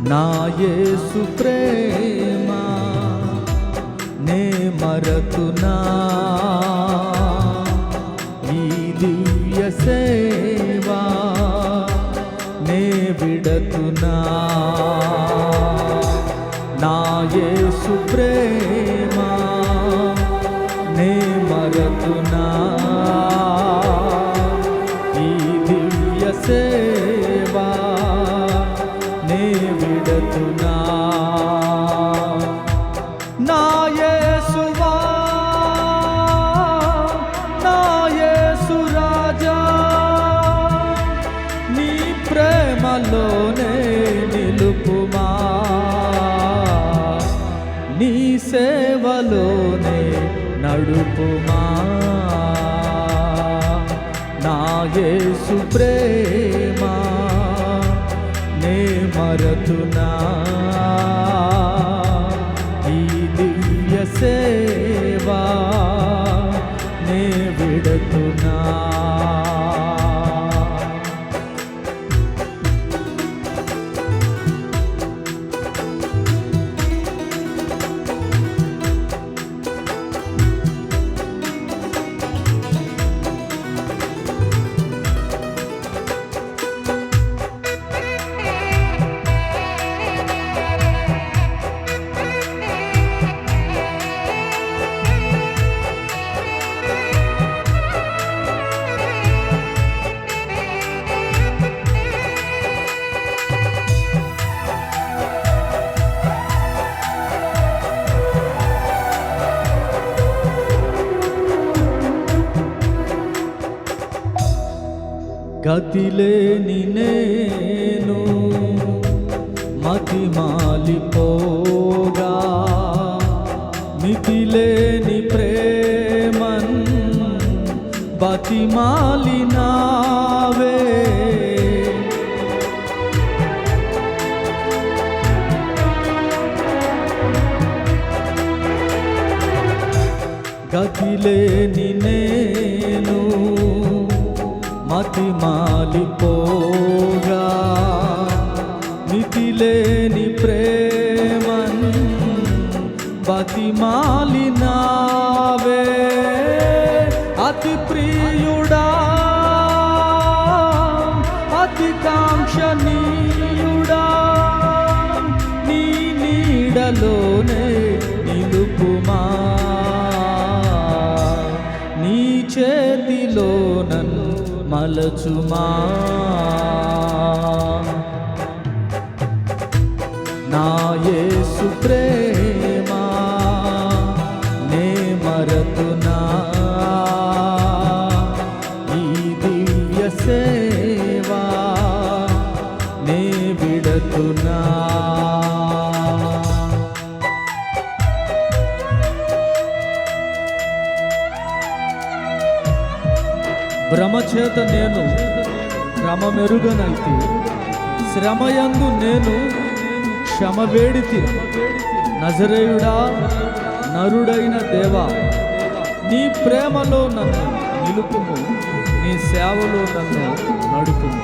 నా యేసు ప్రేమ నే మరతునా? ఈ దివ్య సేవా నే విడతునా? నా యేసు ప్రేమ నే మరతునా? ఈ దివ్య సేవ నడుపుమా నా యేసు ప్రేమ నే మరతునా. ఈ దివ్య సేవా నే విడతునా. గతిలేని నేను మతి మాలిపోగా. మితిలేని ప్రేమన్ బతిమాలినావే గతిలేని నేను మతి మాలిపోగా. మితిలేని ప్రేమన్ బతిమాలినావే. అతి ప్రియుడా మలచుమా. నా యేసు ప్రేమ భ్రమచేత నేను క్రమ మెరుగనైతే శ్రమయందు నేను క్షమ వేడితి నజరేయుడా నరుడైన దేవా నీ ప్రేమలో నన్ను నిలుపుము నీ సేవలో నన్ను నడుపుము.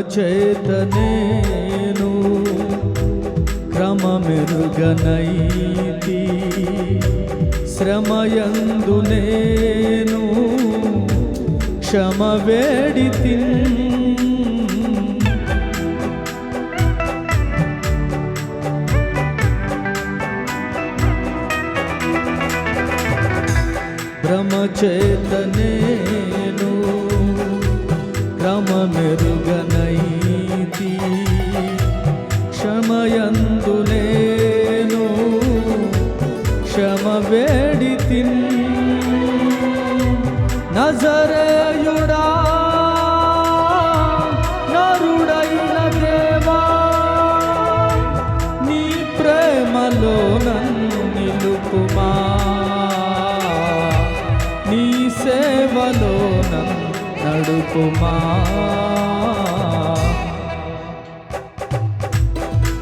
భ్రమచేత నేను క్రమమెరుగనైతి. శ్రమయందు నేను క్షమ వేడితి భ్రమచేత నేను క్రమమెరుగనైతి క్షమయందు నేను క్షమ వేడి తిన్ నజరేయుడా నరుడైన దేవా నీ ప్రేమలో నన్ను నిలుపుమా. నీ సేవలో నడుపుమా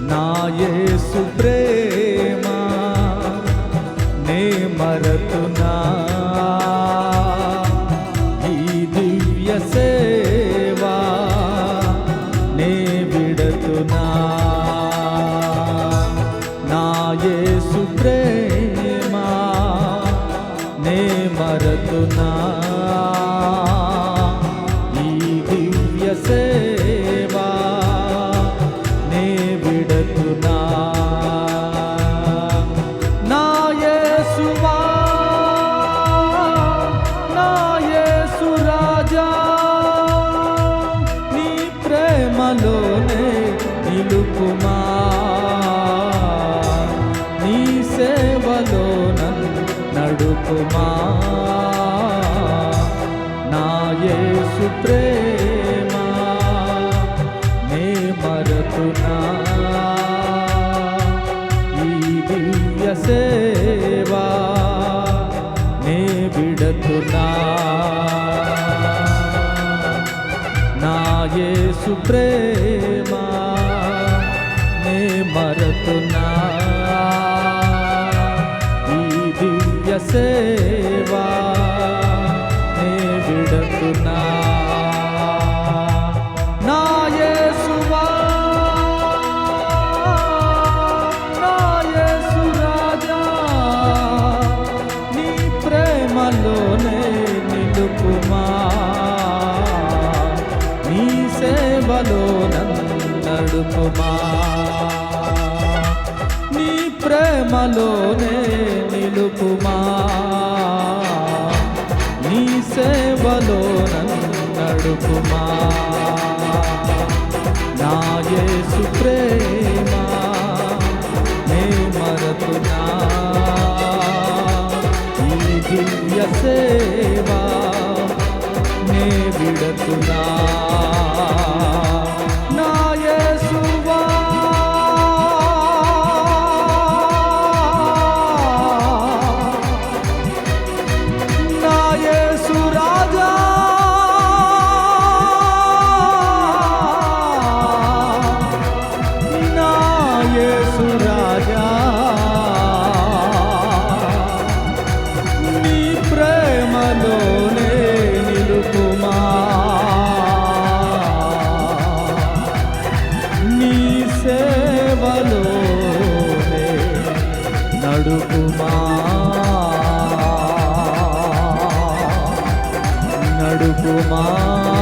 నా యేసు ప్రేమ ప్రేమ నే మరతునా? ఈ దివ్య సేవా నే విడతునా? నా యేసు ప్రేమ నే మరతునా? ఈ దివ్య సేవా నే నడుపుమా నీ ప్రేమలోనే నిలుపుమా? నీ సేవలో ప్రేమలోనే నిలుపుమా. నీ సేవలోనే నడుపుమా. నడుపుమా.